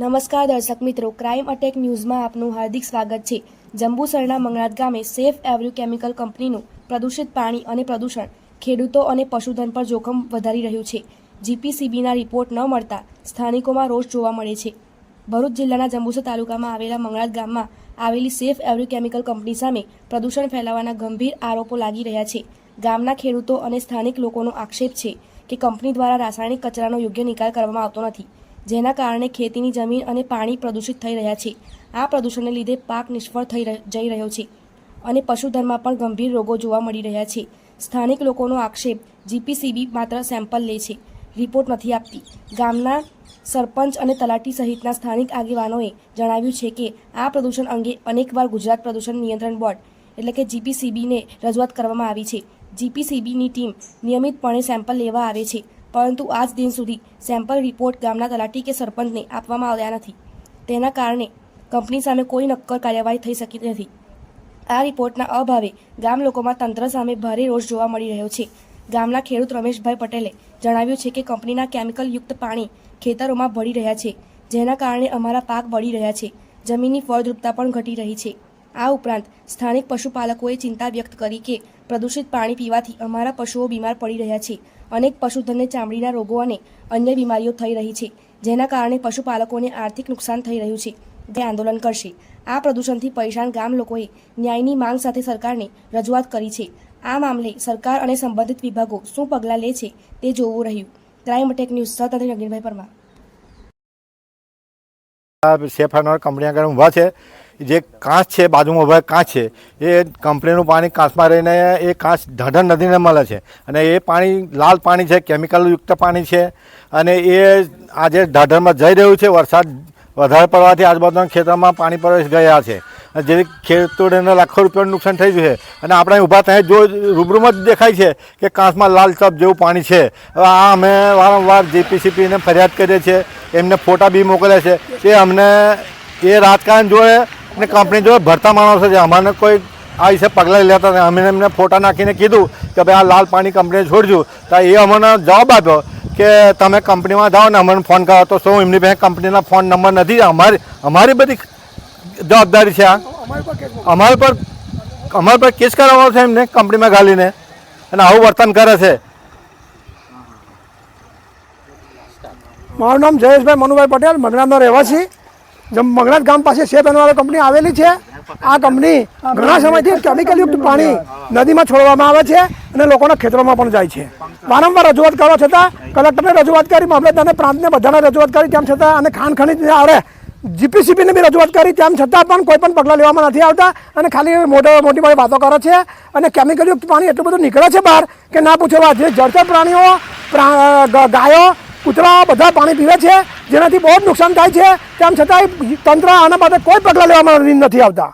નમસ્કાર દર્શક મિત્રો ક્રાઇમ અટેક ન્યૂઝમાં આપનું હાર્દિક સ્વાગત છે. જંબુસરના મંગળાત ગામે સેફ એવર્યુ કેમિકલ કંપનીનું પ્રદૂષિત પાણી અને પ્રદૂષણ ખેડૂતો અને પશુધન પર જોખમ વધારી રહ્યું છે. જીપીસીબીના રિપોર્ટ ન મળતા સ્થાનિકોમાં રોષ જોવા મળે છે. ભરૂચ જિલ્લાના જંબુસર તાલુકામાં આવેલા મંગળાત ગામમાં આવેલી સેફ એવર્યુ કેમિકલ કંપની સામે પ્રદૂષણ ફેલાવવાના ગંભીર આરોપો લાગી રહ્યા છે. ગામના ખેડૂતો અને સ્થાનિક લોકોનો આક્ષેપ છે કે કંપની દ્વારા રાસાયણિક કચરાનો યોગ્ય નિકાલ કરવામાં આવતો નથી. જેના કારણે ખેતીની જમીન અને પાણી પ્રદૂષિત થઈ રહ્યા છે. આ પ્રદૂષણને લીધે પાક નિષ્ફળ થઈ જઈ રહ્યો છે અને પશુધનમાં પણ ગંભીર રોગો જોવા મળી રહ્યા છે. સ્થાનિક લોકોનો આક્ષેપ જીપીસીબી માત્ર સેમ્પલ લે છે. રિપોર્ટ નથી આપતી. ગામના સરપંચ અને તલાટી સહિતના સ્થાનિક આગેવાનોએ જણાવ્યું છે કે આ પ્રદૂષણ અંગે અનેકવાર ગુજરાત પ્રદૂષણ નિયંત્રણ બોર્ડ એટલે કે જીપીસીબીને રજૂઆત કરવામાં આવી છે. જીપીસીબીની ટીમ નિયમિતપણે સેમ્પલ લેવા આવે છે. પરંતુ આજ દિન સુધી સેમ્પલ રિપોર્ટ ગામના તલાટી કે સરપંચને આપવામાં આવ્યા નથી. તેના કારણે કંપની સામે કોઈ નક્કર કાર્યવાહી થઈ શકી નથી. આ રિપોર્ટના અભાવે ગામ લોકોમાં તંત્ર સામે ભારે રોષ જોવા મળી રહ્યો છે. ગામના ખેડૂત રમેશભાઈ પટેલે જણાવ્યું છે કે કંપનીના કેમિકલયુક્ત પાણી ખેતરોમાં ભળી રહ્યા છે, જેના કારણે અમારા પાક બળી રહ્યા છે. જમીનની ફળદ્રુપતા પણ ઘટી રહી છે. આ ઉપરાંત સ્થાનિક પશુપાલકોએ ચિંતા વ્યક્ત કરી કે પ્રદૂષિત પાણી પીવાથી અમારા પશુઓ બીમાર પડી રહ્યા છે. અનેક પશુધનને ચામડીના રોગો અને અન્ય બીમારીઓ થઈ રહી છે, જેના કારણે પશુપાલકોને આર્થિક નુકસાન થઈ રહ્યું છે. જે આંદોલન કરશે. આ પ્રદૂષણથી પરેશાન ગામ લોકોએ ન્યાયની માંગ સાથે સરકારને રજૂઆત કરી છે. આ મામલે સરકાર અને સંબંધિત વિભાગો શું પગલાં લે છે તે જોવું રહ્યું. ક્રાઇમ અટેક ન્યૂઝ અને નગીનભાઈ પરમાર. આ સેફાનર કંપની આગળ ઊભા છે. જે કાંચ છે, બાજુમાં ઊભા કાંચ છે, એ કંપનીનું પાણી કાંચમાં રહીને એ કાંચ ઢંઢન નદીને મળે છે. અને એ પાણી લાલ પાણી છે કેમિકલયુક્ત પાણી છે. અને એ આજે ઢાઢરમાં જઈ રહ્યું છે. વરસાદ વધારે પડવાથી આજુબાજુના ખેતરમાં પાણી પ્રવેશ ગયા છે. જેથી ખેડૂતોને લાખો રૂપિયાનું નુકસાન થઈ ગયું છે. અને આપણે ઊભા ત્યાં જો રૂબરૂમાં જ દેખાય છે કે કાંસમાં લાલ ચપ જેવું પાણી છે. હવે આ અમે વારંવાર જીપીસીપીને ફરિયાદ કરીએ છીએ. એમને ફોટા બી મોકલ્યા છે એ અમને એ રાજકારણ જોડે અને કંપની જોડે ભરતા માણસો છે. અમારે કોઈ આ વિશે પગલાં લેતા નથી. અમે એમને ફોટા નાખીને કીધું કે ભાઈ આ લાલ પાણી કંપનીએ છોડજો. તો એ અમને જવાબ આપ્યો કે તમે કંપનીમાં જાઓ ને અમને ફોન કરો. તો શું એમની પાસે કંપનીના ફોન નંબર નથી? અમારી અમારી બધી જવાબદારી છે આ. અમારી પર અમારા પર કેસ કરાવવાનો છે એમને, કંપનીમાં ગાલીને. અને આવું વર્તન કરે છે. મારું નામ જયેશભાઈ મનુભાઈ પટેલ મગનાથનો રહેવાસી. જેમ મગનાથ ગામ પાસે શેપ એનવાળો કંપની આવેલી છે. આ કંપની ઘણા સમયથી કેમિકલયુક્ત પાણી નદીમાં છોડવામાં આવે છે અને લોકોના ખેતરોમાં પણ જાય છે. વારંવાર રજૂઆત કરવા છતાં, કલેક્ટરને રજૂઆત કરી, મામલતદારને પ્રાંતને બધાને રજૂઆત કરી, તેમ છતાં અને ખાણ ખનીજ અરે જીપીસીબીને બી રજૂઆત કરી, તેમ છતાં પણ કોઈ પણ પગલાં લેવામાં નથી આવતા અને ખાલી મોટો મોટી મોટી વાતો કરે છે અને કેમિકલયુક્ત પાણી એટલું બધું નીકળે છે બહાર કે ના પૂછો વાત જે જળચર પ્રાણીઓ ગાયો, કૂતરા બધા પાણી પીવે છે, જેનાથી બહુ જ નુકસાન થાય છે. તેમ છતાંય તંત્ર આના માટે કોઈ પગલાં લેવામાં નથી આવતા.